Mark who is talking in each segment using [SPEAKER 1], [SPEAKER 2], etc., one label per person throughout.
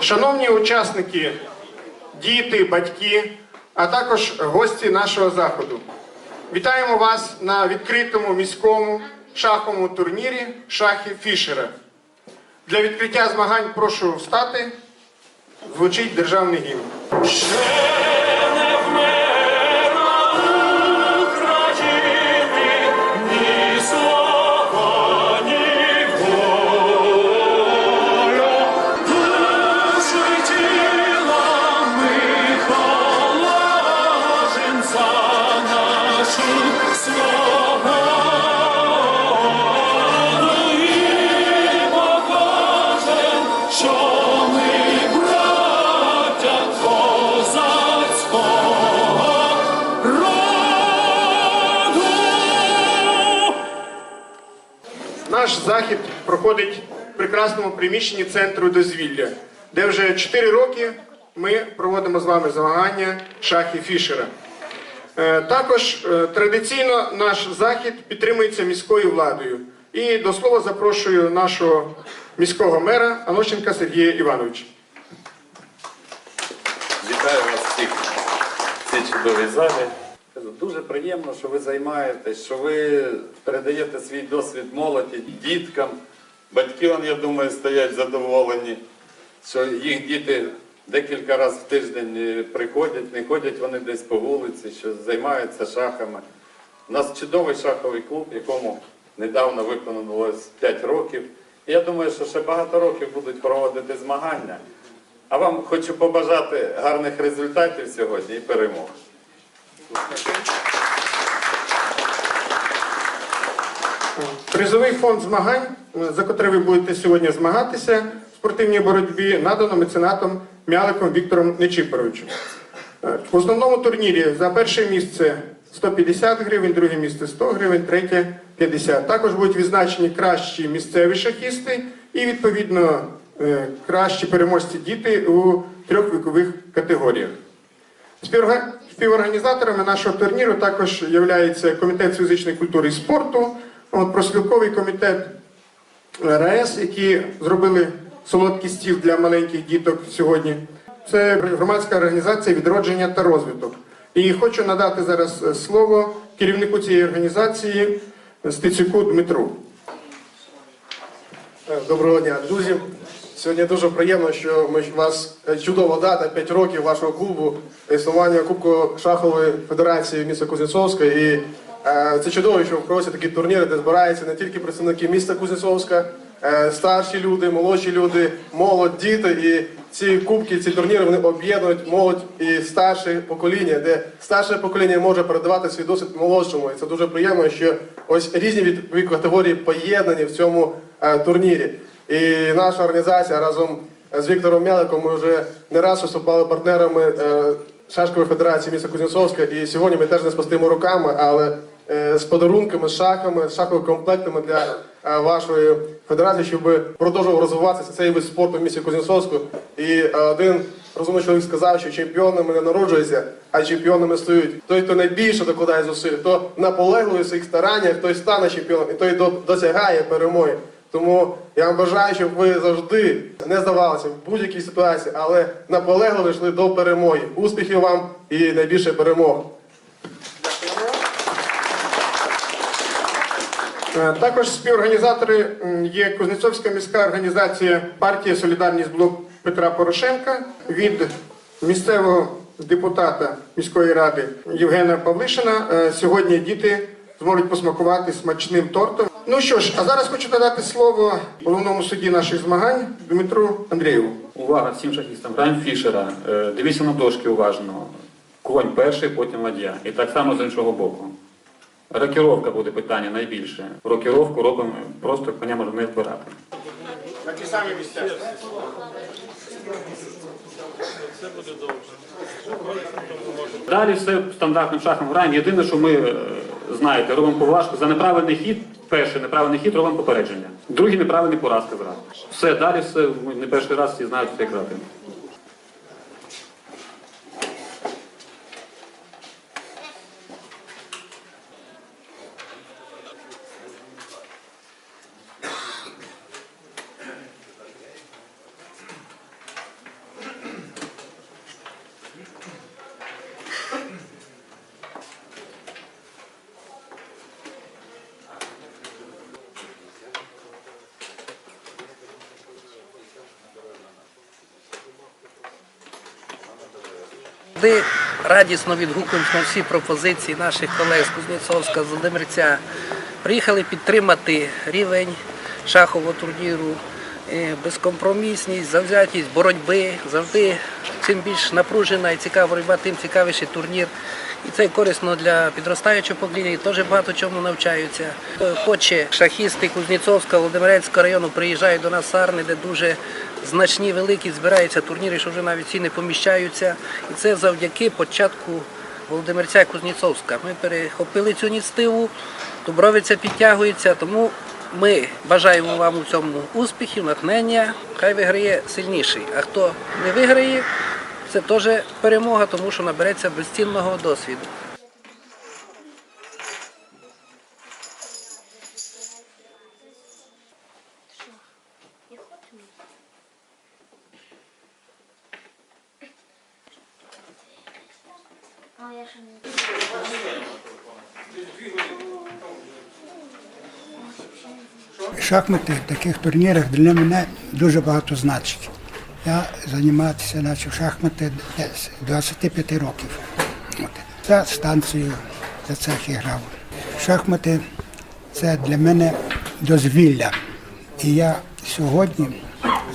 [SPEAKER 1] Шановні учасники, діти, батьки, а також гості нашого заходу. Вітаємо вас на відкритому міському шаховому турнірі Шахи Фішера. Для відкриття змагань прошу встати. Звучить державний гімн. Захід проходить в прекрасному приміщенні центру дозвілля, де вже 4 роки ми проводимо з вами змагання шахи Фішера. Е, Також е, традиційно наш захід підтримується міською владою. І до слова запрошую нашого міського мера Анощенка Сергія Івановича.
[SPEAKER 2] Вітаю вас всіх в цій чудовій залі. Дуже приємно, що ви займаєтесь, що ви передаєте свій досвід молоді, діткам. Батьки, я думаю, стоять задоволені, що їх діти декілька разів в тиждень е, приходять, не ходять вони десь по вулиці, що займаються шахами. У нас чудовий шаховий клуб, якому недавно виповнилось 5 років. Я думаю, що ще багато років будуть проводити змагання. А вам хочу побажати гарних результатів сьогодні і перемог.
[SPEAKER 1] Призовий фонд змагань, е, за котрий ви будете сьогодні змагатися в спортивній боротьбі, надано меценатом Мяликом Віктором Нечипоровичем. Е, В основному турнірі за перше місце 150 гривень, друге місце 100 гривень, третє 50. Також будуть відзначені кращі місцеві шахісти і, відповідно, е, кращі переможці діти у трьох вікових категоріях. Співорга- Співорганізаторами нашого турніру також є Комітет фізичної культури і спорту, от, проспілковий комітет РАЕС, які зробили солодкий стіл для маленьких діток сьогодні. Це громадська організація відродження та розвиток. І хочу надати зараз слово керівнику цієї організації Стецюку Дмитру.
[SPEAKER 3] Доброго дня, друзі. Сьогодні дуже приємно, що ми вас е, чудова дата 5 років вашого клубу існування Кубку шахової федерації міста Кузнєцовська. І е, це чудово, що проводяться такі турніри, де збираються не тільки представники міста Кузнєцовська, е, старші люди, молодші люди, молодь, діти. І ці кубки, ці турніри вони об'єднують молодь і старше покоління, де старше покоління може передавати свій досвід молодшому. І це дуже приємно, що ось різні від категорії поєднані в цьому е, турнірі. І наша організація разом з Віктором Мяликом ми вже не раз виступали партнерами е, Шашкової федерації міста Кузнєцовська. І сьогодні ми теж не з пустими руками, але е, з подарунками, з шахами, з шаховими комплектами для е, вашої федерації, щоб продовжував розвиватися цей вид спорту в місті Кузнєцовську. І один розумний чоловік сказав, що чемпіонами не народжуються, а чемпіонами стають. Той, хто найбільше докладає зусиль, хто наполегливий своїх стараннях, той стане чемпіоном, і той до- досягає перемоги. Тому я вам бажаю, щоб ви завжди не здавалися в будь-якій ситуації, але наполегливо йшли до перемоги. Успіхів вам і найбільше перемог.
[SPEAKER 1] Е, Також співорганізатори є Кузнецовська міська організація партія Солідарність блок Петра Порошенка від місцевого депутата міської ради Євгена Павлишина. Е, Сьогодні діти зможуть посмакувати смачним тортом. Ну що ж, а зараз хочу надати слово головному судді наших змагань Дмитру Андрієву.
[SPEAKER 4] Увага всім шахістам. Граємо Фішера. Е, Дивіться на дошки уважно. Конь перший, потім ладья. І так само з іншого боку. Рокіровка буде питання найбільше. Рокіровку робимо просто коня можна не збирати.
[SPEAKER 1] На ті самі місця.
[SPEAKER 4] Далі все стандартним шахом граємо. Єдине, що ми, е, знаєте, робимо поважку за неправильний хід. Перший неправильний хід робимо попередження. Другий неправильний поразка зразу. Все, далі все, не перший раз всі знають, як грати.
[SPEAKER 5] Ми радісно відгукуємося на всі пропозиції наших колег з Кузнєцовська, з Володимирця. Приїхали підтримати рівень шахового турніру, е, безкомпромісність, завзятість боротьби. Завжди чим більш напружена і цікава боротьба, тим цікавіший турнір. І це корисно для підростаючого покоління, і теж багато чому навчаються. Е, Хоче шахісти Кузнєцовська, Володимирецького району приїжджають до нас Сарни, де дуже значні, великі збираються турніри, що вже навіть ці не поміщаються. І це завдяки початку Володимирця і Кузнєцовська. Ми перехопили цю ініціативу, Дубровиця підтягується, тому ми бажаємо вам у цьому успіхів, натхнення. Хай виграє сильніший. А хто не виграє, це теж перемога, тому що набереться безцінного досвіду.
[SPEAKER 6] Шахмати в таких турнірах для мене дуже багато значить. Я займатися почав шахмати десь 25 років. От. За станцію за це і грав. Шахмати це для мене дозвілля. І я сьогодні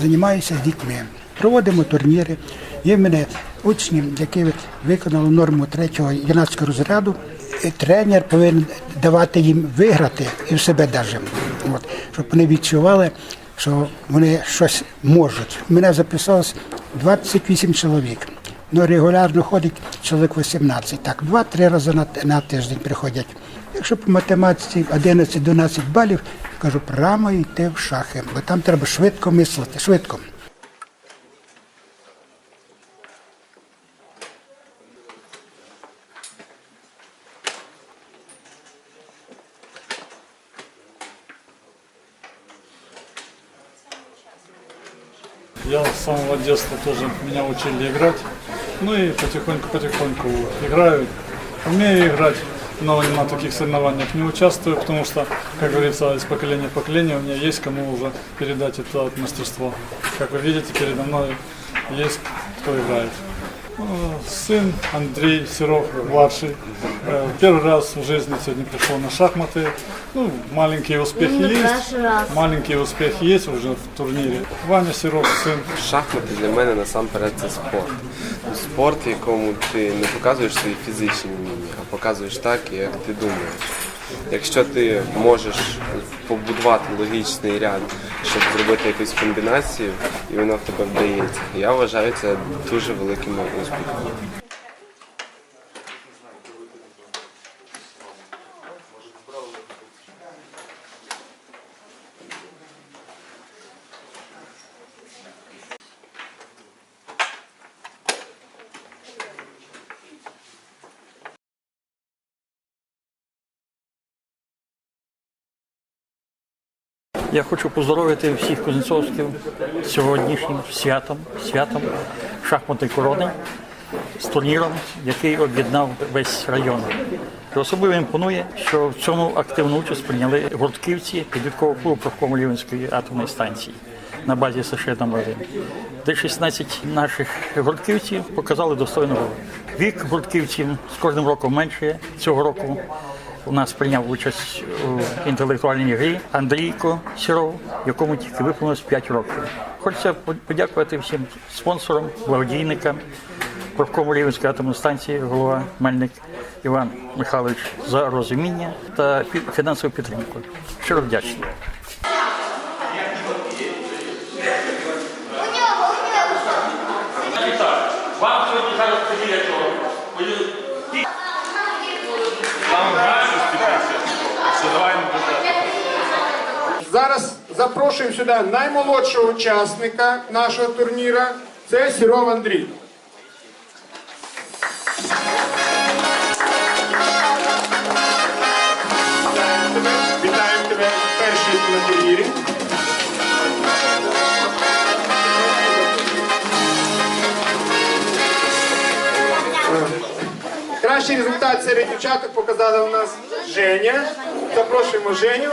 [SPEAKER 6] займаюся з дітьми. Проводимо турніри. Є в мене учні, які виконали норму третього юнацького розряду. І тренер повинен давати їм виграти і в себе даже. От, щоб вони відчували, що вони щось можуть. Мене записалось 28 чоловік. Ну, регулярно ходить чоловік 18. Так, два-три рази на, на тиждень приходять. Якщо по математиці 11-12 балів, кажу, прямо йти в шахи, бо там треба швидко мислити, швидко.
[SPEAKER 7] С самого детства тоже меня учили играть. Ну и потихоньку-потихоньку играю. Умею играть, но на таких соревнованиях не участвую, потому что, как говорится, из поколения в поколение у меня есть кому уже передать это мастерство. Как вы видите, передо мной есть кто играет. Э, Сын Андрей Серов, младший. Э, Первый раз в жизни сегодня пришел на шахматы. Ну, маленькие успехи
[SPEAKER 8] Ну, не
[SPEAKER 7] есть.
[SPEAKER 8] перший раз.
[SPEAKER 7] Маленькие успехи есть уже в турнире. Ваня Серов, сын
[SPEAKER 9] Шахмати для мене насамперед це спорт. Ну, Спорт, в якому ти не показуєш свої фізичні вміння, а показуєш так, як ти думаєш. Якщо ти можеш побудувати логічний ряд, щоб зробити якусь комбінацію, і воно в тебе вдається, я вважаю це дуже великим успіхом.
[SPEAKER 10] Я хочу поздоровити всіх кузнецовських сьогоднішнім святом, святом шахматної корони з турніром, який об'єднав весь район. Особливо імпонує, що в цьому активну участь прийняли гуртківці підвідкового клубу профкому Лівенської атомної станції на базі США номер 1 де 16 наших гуртківців показали достойну гру. Вік гуртківців з кожним роком меншає. Цього року у нас прийняв участь у інтелектуальній грі Андрійко Сіров, якому тільки виповнилось 5 років. Хочеться подякувати всім спонсорам, благодійникам, правкому Рівенської атомної станції, голова Мельник Іван Михайлович за розуміння та фінансову підтримку. Щиро вдячний.
[SPEAKER 4] Вам сьогодні зараз поділять
[SPEAKER 1] Зараз запрошуємо сюди наймолодшого учасника нашого турніра. Це Сіров Андрій. Вітаємо тебе перший на турнірі. Кращий результат серед дівчаток показала у нас Женя. Запрошуємо Женю.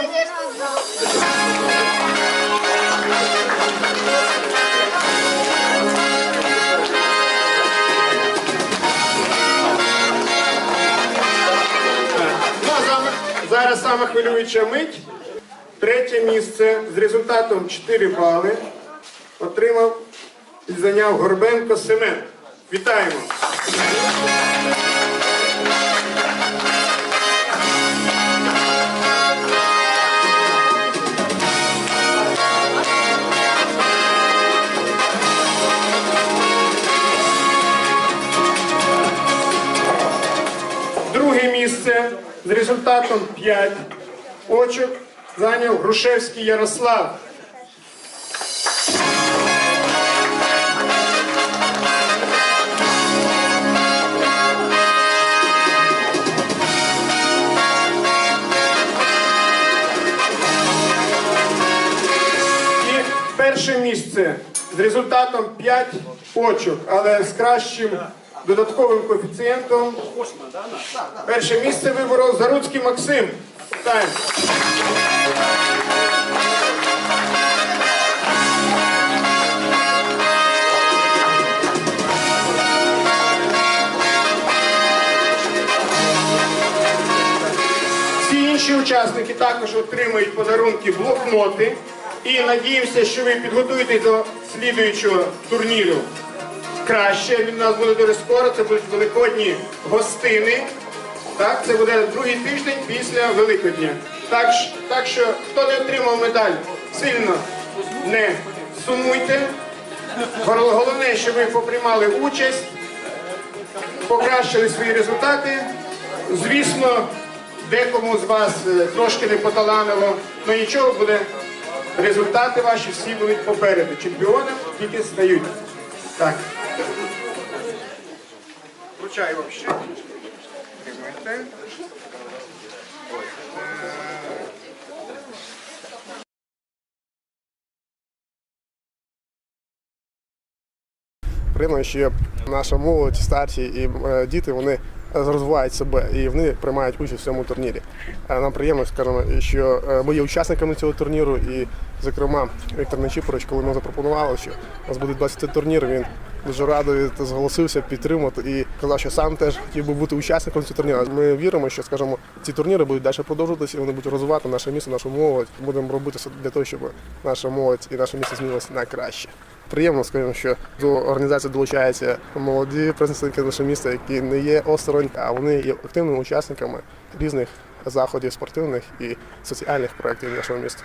[SPEAKER 1] Ну, зараз саме хвилююча мить. Третє місце з результатом 4 бали отримав і зайняв Горбенко Семен. Вітаємо! З результатом 5 очок зайняв Грушевський Ярослав. Перше місце з результатом 5 очок, але з кращим додатковим коефіцієнтом. Перше місце виборов Заруцький Максим. Всі інші учасники також отримають подарунки блокноти. І надіємося, що ви підготуєтесь до слідуючого турніру краще. Він у нас буде дуже скоро. Це будуть великодні гостини. Так, це буде другий тиждень після Великодня. Так, так що, хто не отримав медаль, сильно не сумуйте. Головне, щоб ви поприймали участь, покращили свої результати. Звісно, декому з вас е, трошки не поталанило, але нічого буде. Результати ваші всі будуть попереду. Чемпіоном тільки стають. Так. Вручаю вам ще.
[SPEAKER 3] Приємно, що наша молодь, старші і е, діти вони розвивають себе і вони приймають участь в цьому турнірі. Е, Нам приємно, скажімо, що е, ми є учасниками цього турніру, і, зокрема, Віктор Нечіпорович, коли ми запропонували, що у нас буде 20 турнір, він дуже радий зголосився підтримати і казав, що сам теж хотів би бути учасником цього турніру. Ми віримо, що скажімо, ці турніри будуть далі продовжуватися, і вони будуть розвивати наше місто, нашу молодь. Будемо робити все для того, щоб наша молодь і наше місто змінилося на краще. Приємно, скажімо, що до організації долучаються молоді представники нашого міста, які не є осторонь, а вони є активними учасниками різних заходів спортивних і соціальних проєктів нашого міста.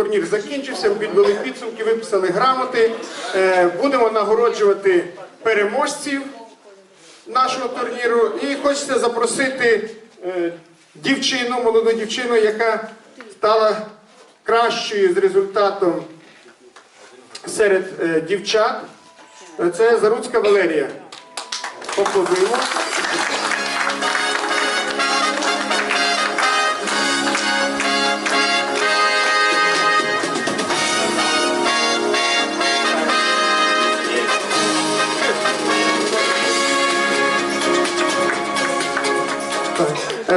[SPEAKER 1] Турнір закінчився, підвели підсумки, виписали грамоти. Е, Будемо нагороджувати переможців нашого турніру. І хочеться запросити е, дівчину, молоду дівчину, яка стала кращою з результатом серед е, дівчат. Це Заруцька Валерія. Поплодуємо.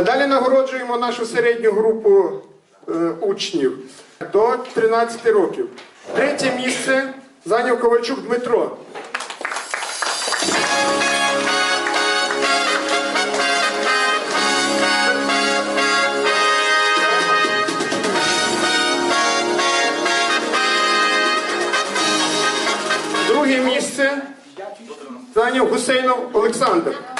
[SPEAKER 1] Далі нагороджуємо нашу середню групу е, учнів до 13 років. Третє місце зайняв Ковальчук Дмитро. Друге місце зайняв Гусейнов Олександр.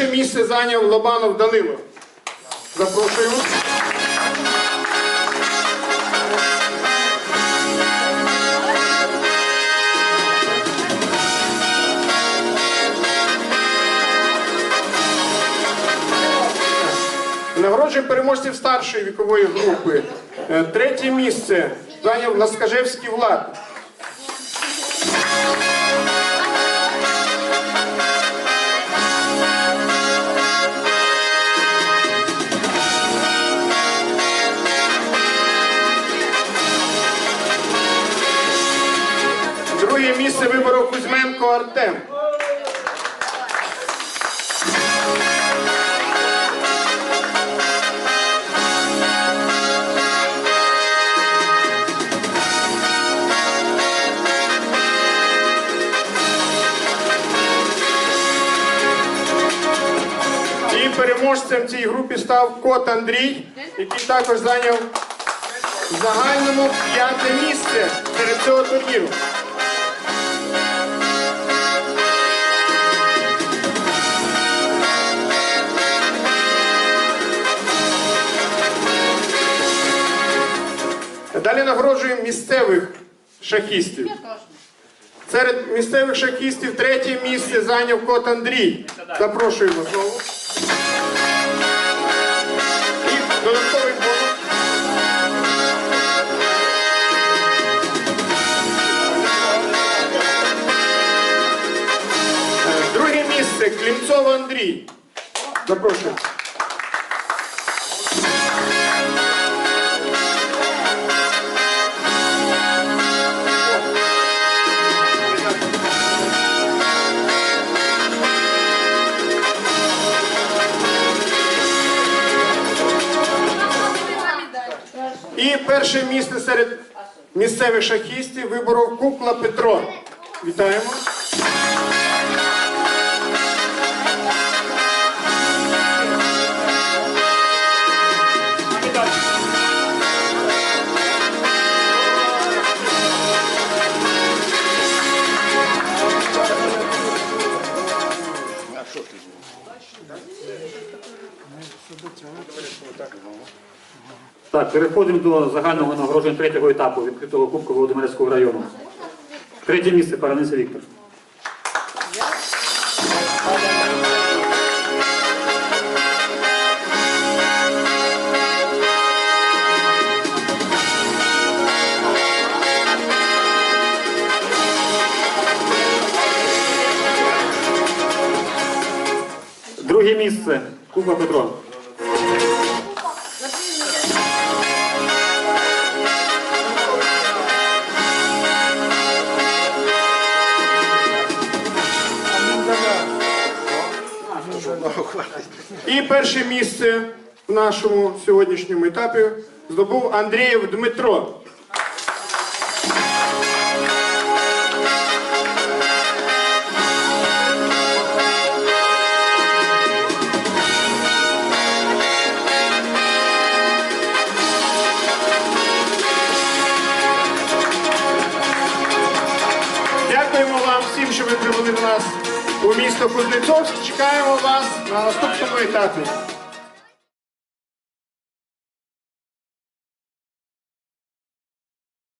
[SPEAKER 1] Перше місце зайняв Лобанов Данило. Запрошуємо. Нагороджуємо переможців старшої вікової групи. Е, Третє місце зайняв Ласкажевський Влад. Виборов Артем. І переможцем цій групі став кот Андрій, який також зайняв в загальному п'яте місце серед цього турніру. Далі нагороджуємо місцевих шахістів. Серед місцевих шахістів третє місце зайняв кот Андрій. Запрошуємо знову. І додатковий бонус. Друге місце Клімцов Андрій. Запрошуємо. Перше місце серед місцевих шахістів виборов Кукла Петро. Вітаємо.
[SPEAKER 4] Так, переходимо до загального нагородження третього етапу відкритого Кубку Володимирського району. Третє місце Параниця Віктор. Друге місце Кубка Петро.
[SPEAKER 1] І перше місце в нашому сьогоднішньому етапі здобув Андрієв Дмитро. Місто Кузнецовськ. Чекаємо вас на наступному етапі.